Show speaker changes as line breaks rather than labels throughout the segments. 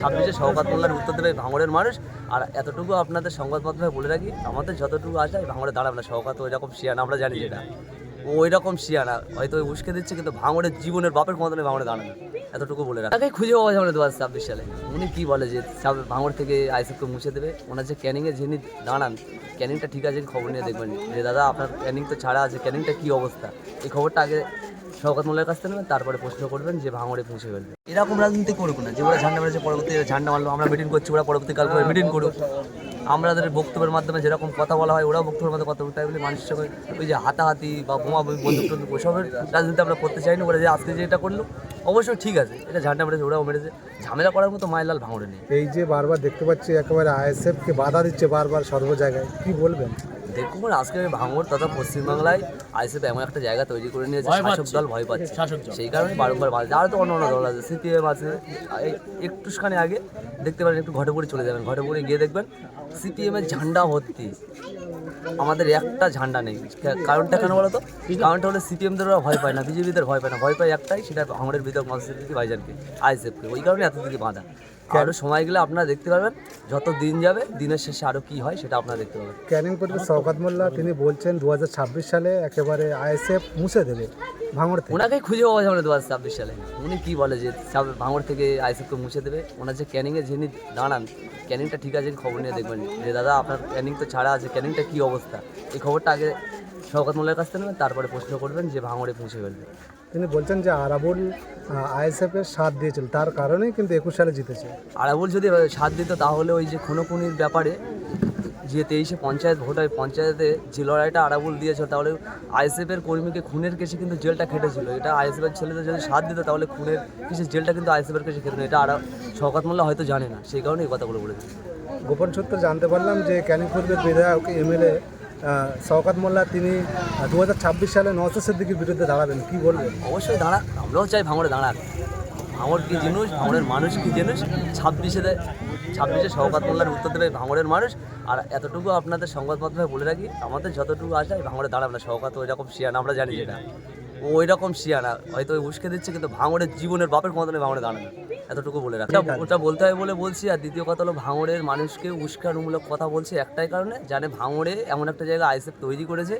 ছাব্বিশে শওকাত মোল্লার উত্তর দেবে ভাঙড়ের মানুষ। আর এতটুকু আপনাদের সংবাদ মাধ্যমে বলে রাখি, আমাদের যতটুকু আসে ভাঙড়ে দাঁড়াবে না। শওকাত ওই রকম শিয়ানা, আমরা জানি যেটা। ওই রকম শিয়ানা, হয়তো উস্কে দিচ্ছে, কিন্তু ভাঙড়ের জীবনের বাপের ক্ষমতা ভাঙড়ে দাঁড়াবে এতটুকু বলে রাখি। তাকে খুঁজে পাওয়া যাবে দু হাজার ছাব্বিশ সালে। উনি কী বলে যে ভাঙড় থেকে আইসিএফকে মুছে দেবে? ওনার যে ক্যানিংয়ে যিনি দাঁড়ান, ক্যানিংটা ঠিক আছে, খবর নিয়ে দেখবেন। যে দাদা, আপনার ক্যানিং তো ছাড়া আছে, ক্যানিংটা কী অবস্থা? এই খবরটা আগে শওকত মোল্লার কাছ থেকে নেবেন তারপরে প্রশ্ন করবেন যে ভাঙড়ে পৌঁছে ফেলবে এরকম রাজনীতি করুক না যে ওরা ঝান্ডা মেরেছে পরবর্তী ঝান্ডা মারলো আমরা মিটিং করছি ওরা পরবর্তীকাল করে মিটিং করুক। আমাদের বক্তব্যের মাধ্যমে যেরকম কথা বলা হয় ওরাও বক্তব্যের মাধ্যমে কথা বলতে হয় বলে মানুষের সঙ্গে ওই যে হাতাহাতি বা বোমা বন্দুক টন্দুক ওসবের রাজনীতি আমরা করতে চাই না ওরা যে আজকে যে এটা করল অবশ্যই ঠিক আছে এটা ঝান্ডা মেরেছে ওরাও মেরেছে। ঝামেলা করার মতো মায়ের লাল ভাঙড়ে নেই।
এই যে বারবার দেখতে পাচ্ছি একেবারে আইএসএফ কে বাধা দিচ্ছে বারবার সর্ব জায়গায়। কি বলবেন?
দেখুন আজকে ভাঙড় তথা পশ্চিমবাংলায় আইসিএফ এমন একটা জায়গা তৈরি করে নিয়েছে শাসক দল ভয় পাচ্ছে। সেই কারণে বারংবার বাজে আর তো অন্য অন্য দল আছে সিপিএম আছে। একটুখানি আগে দেখতে পারেন একটু ঘটে পড়ে চলে যাবেন। ঘটে পড়ে গিয়ে দেখবেন সিপিএম এর ঝান্ডা ভর্তি। আমাদের একটা ঝান্ডা নেই। কারণটা কেন বলো তো কারণটা হলো সিপিএমদের ভয় পায় না বিজেপিদের ভয় পায় না। ভয় পায় একটাই সেটা ভাঙড়ের বিধায়ক মহাসচিব ভাইজানকে আইসিএফকে ওই কারণে এত দিকে বাঁধা। আরও সময় গেলে আপনারা দেখতে পারবেন যত দিন যাবে দিনের শেষে আরও কী হয় সেটা আপনারা দেখতে পাবেন
ক্যানিং পরিবেশ শওকাত মোল্লা তিনি বলছেন দু হাজার ছাব্বিশ সালে একেবারে আইএসএফ মুছে দেবে ভাঙড় থেকে।
ওনাকে খুঁজে পাওয়া যাবে না দু হাজার ছাব্বিশ সালে। উনি কি বলে যে সাব- ভাঙড় থেকে আইসিএফকে মুছে দেবে? ওনার যে ক্যানিংয়ে যিনি দাঁড়ান ক্যানিংটা ঠিক আছে খবর নিয়ে দেখবেন। যে দাদা আপনার ক্যানিং তো ছাড়া আছে ক্যানিংটা কি অবস্থা? এই খবরটা আগে শওকত মোল্লার কাছ থেকে নেবেন তারপরে প্রশ্ন করবেন যে ভাঙড়ে পৌঁছে ফেলবে
তিনি বলছেন যে আরাবুল আইএসএফ এর সাথ দিয়েছিল তার কারণেই কিন্তু একুশ সালে জিতেছে।
আরাবুল যদি সাথ দিত তাহলে ওই যে খুনোখুনির ব্যাপারে যে তেইশে পঞ্চায়েত ভোট হয় পঞ্চায়েতে যে লড়াইটা আরাবুল দিয়েছিল তাহলে আইএসএফের কর্মীকে খুনের কেসে কিন্তু জেলটা খেটেছিল। এটা আইএসএফের ছেলেদের যদি সাথ দিত তাহলে খুনের কেসে জেলটা কিন্তু আইএসএফের কেসে খেতে এটা আরা শওকত মোল্লা হয়তো জানে না সেই কারণে এই কথাগুলো বলেছে
গোপন সূত্রে জানতে পারলাম যে ক্যানিং পরিবেশ বিধায়ক এমএলএ শওকাত মোল্লা, তিনি দু হাজার ছাব্বিশ সালে নওয়াজ সিদ্দিকির বিরুদ্ধে দাঁড়াবেন, কি বলবেন?
অবশ্যই দাঁড়া, আমরাও চাই ভাঙড়ে দাঁড়াক। ভাঙড় কি জিনিস, ভাঙড়ের মানুষ কি জিনিস? ছাব্বিশে ছাব্বিশে শওকাত মোল্লার উত্তর দেবে ভাঙড়ের মানুষ। আর এতটুকু আপনাদের সংবাদ মাধ্যমে বলে রাখি, আমাদের যতটুকু আসে ভাঙড়ে দাঁড়াবে না ওই রকম শিয়ান, আমরা জানি যেটা ও ওই রকম শিয়ানা হয়তো উস্কে দিচ্ছে কিন্তু ভাঙড়ের জীবনের বাপের ক্ষমতা নেই ভাঙড়ে দাঁড়াবে এতটুকু বলে রাখি। ওটা- বলতে হয় বলে বলছি আর দ্বিতীয় কথা হলো ভাঙড়ের মানুষকে উস্কানুমূলক কথা বলছি একটাই কারণে জানে ভাঙড়ে এমন একটা জায়গা আইসেফ তৈরি করেছে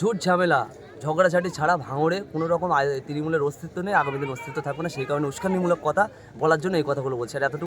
ঝুট ঝামেলা ঝগড়াঝাটি ছাড়া ভাঙড়ে কোনো রকম তৃণমূলের অস্তিত্ব নেই আগামী দিন অস্তিত্ব থাকবে না সেই কারণে উস্কানিমূলক কথা বলার জন্য এই কথাগুলো বলছি আর এতটুকু